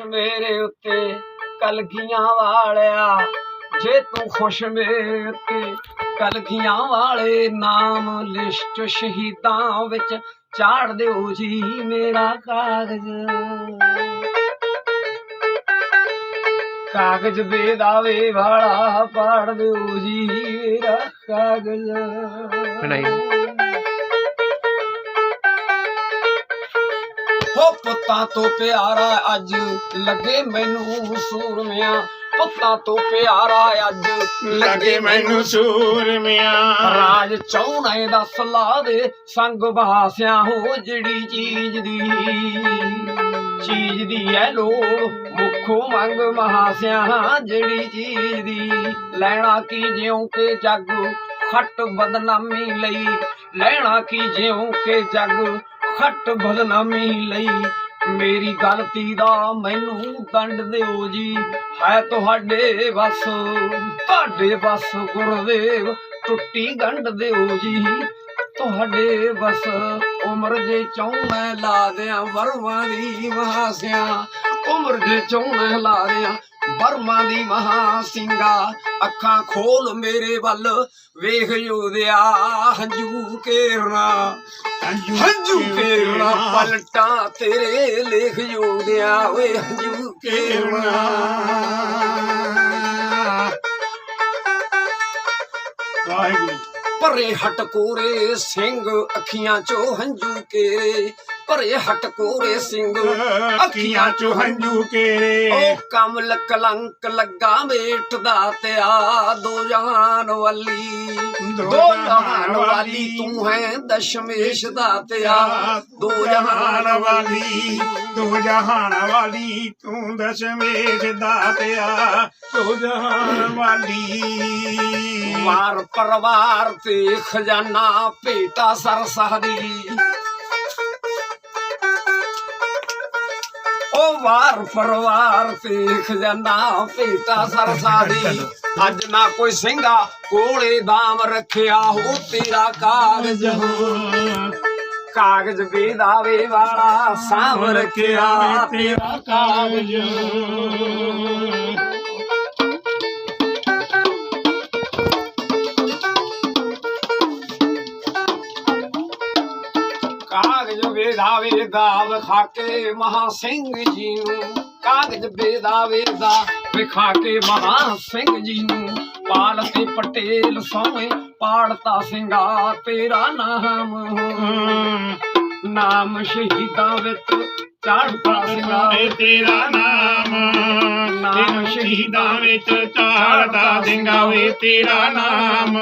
ਮੇਰੇ ਉੱਤੇ ਕਲਗੀਆਂ ਵਾਲਿਆ, ਜੇ ਤੂੰ ਖੁਸ਼ ਮੇਰੇ ਉੱਤੇ ਕਲਗੀਆਂ ਵਾਲੇ ਨਾਮ ਲਿਸਟ ਸ਼ਹੀਦਾਂ ਵਿੱਚ ਚਾੜ ਦਿਓ ਜੀ ਮੇਰਾ ਕਾਗਜ਼ ਕਾਗਜ਼ ਬੇਦਾਵੇ ਵਾਲਾ ਪਾੜ ਦਿਓ ਜੀ ਮੇਰਾ ਕਾਗਜ਼ ਬਣਾਈ। ਪੁੱਤਾਂ ਤੋਂ ਪਿਆਰਾ ਅੱਜ ਲੱਗੇ ਮੈਨੂੰ ਸੂਰਮਿਆਂ ਪੁੱਤਾਂ ਤੋਂ ਪਿਆਰਾ ਅੱਜ ਲੱਗੇ ਮੈਨੂੰ ਸੂਰਮਿਆਂ। ਰਾਜ ਚਾਉਣੇ ਦਾ ਸਲਾਹ ਦੇ ਸੰਗ ਬਹਾਸਿਆ ਹੋ ਜਿਹੜੀ ਚੀਜ਼ ਦੀ। ਚੀਜ਼ ਦੀ ਐ ਲੋੜ ਮੁੱਖੋਂ ਮੰਗ ਮਹਾਸਿਆ ਜਿਹੜੀ ਚੀਜ਼ ਦੀ। ਲੈਣਾ ਕੀ ਜਿਉਂ ਕੇ ਜੱਗ ਖੱਟ ਬਦਨਾਮੀ ਲਈ। ਲੈਣਾ ਕੀ ਜਿਉਂ ਕੇ ਜੱਗ ਖੱਟ ਬਦਨਾਮੀ ਲਈ। ਮੇਰੀ ਗਲਤੀ ਦਾ ਮੈਨੂੰ ਦੰਡ ਦਿਓ ਜੀ। ਹੈ ਤੁਹਾਡੇ ਬਸ ਤੁਹਾਡੇ ਬਸ ਗੁਰਦੇਵ, ਟੁੱਟੀ ਗੰਢ ਦਿਓ ਜੀ। ਤੁਹਾਡੇ ਬਸ ਉਮਰ ਦੇ ਚੌਂ ਮੈਂ ਲਾ ਦਿਆਂ, ਵਰਵਾਂ ਦੀ ਮਹਾਸਿਆਂ। ਉਮਰ ਦੇ ਚੌਂ ਮੈਂ ਲਾ ਦਿਆਂ ਵਰਮਾਂ ਦੀ ਮਹਾ ਸਿੰਘਾ ਅੱਖਾਂ ਖੋਲ ਮੇਰੇ ਵੱਲ ਵੇਖ ਯੋਧਿਆ ਹੰਝੂ ਕੇਰਨਾ ਹੰਝੂ ਕੇਰਨਾ ਪਲਟਾਂ ਤੇਰੇ ਲੇਖ ਯੋਧਿਆ ਓਏ ਹੰਝੂ ਕੇਰਨਾ ਵਾਹਿਗੁਰੂ। ਭਰੇ ਹਟ ਕੋਰੇ ਸਿੰਘ ਅੱਖੀਆਂ ਚੋਂ ਹੰਝੂ ਕੇ ਭਰੇ ਹਟ ਕੋਰੇ ਸਿੰਘ ਅੱਖੀਆਂ ਚੋਂ ਹੰਝੂ ਕੇਰੇ ਉਹ ਕਮਲ ਕਲੰਕ ਲੱਗਾ ਮੇਟਦਾ ਤਿਆ। ਦੋ ਜਹਾਨ ਵਾਲੀ ਦੋ ਜਹਾਨ ਵਾਲੀ ਤੂੰ ਹੈ ਦਸ਼ਮੇਸ਼ ਦਾ ਤਿਆ। ਦੋ ਜਹਾਨ ਵਾਲੀ ਦੋ ਜਹਾਨ ਵਾਲੀ ਤੂੰ ਦਸ਼ਮੇਸ਼ ਦਾਤਿਆ ਦੋ ਜਹਾਨ ਵਾਲੀ। ਵਾਰ ਪਰਵਾਰ ਤੇ ਖਜ਼ਾਨਾ ਭੇਟਾ ਸਰਸਹਦੀ। ਉਹ ਵਾਰ ਪਰਵਾਰ ਤੇ ਖਜ਼ਾਨਾ ਭੇਟਾ ਸਰਸਾਦੀ ਅੱਜ ਨਾ ਕੋਈ ਸਿੰਘਾ ਕੋਲੇ ਦਾਮ ਰੱਖਿਆ ਹੋ, ਤੇਰਾ ਕਾਗਜ਼ ਕਾਗਜ਼ ਬੇਦਾਵੇ ਵਾਲਾ ਸਾਂਭ ਰੱਖਿਆ, ਤੇਰਾ ਕਾਗਜ਼ ਕਾਗਜ਼ ਵੇਦਾਵੇ ਦਾ ਵਿਖਾ ਕੇ ਮਹਾ ਸਿੰਘ ਜੀ ਨੂੰ ਕਾਗਜ਼ ਵੇਦਾਵੇ ਦਾ ਵਿਖਾ ਕੇ ਮਹਾ ਸਿੰਘ ਜੀ ਨੂੰ ਪਾਲ ਤੇ ਪਟੇਲ ਸੋਹਣੇ ਪਾੜਤਾ ਸਿੰਘਾ ਤੇਰਾ ਨਾਮ ਨਾਮ ਸ਼ਹੀਦਾਂ ਵਿੱਚ ਚੜ੍ਹਦਾ ਸਿੰਘਾ। ਤੇਰਾ ਨਾਮ। ਨਾਮ ਸ਼ਹੀਦਾਂ ਵਿੱਚ ਚਾੜਦਾ ਸਿੰਘਾ ਵੇ ਤੇਰਾ ਨਾਮ।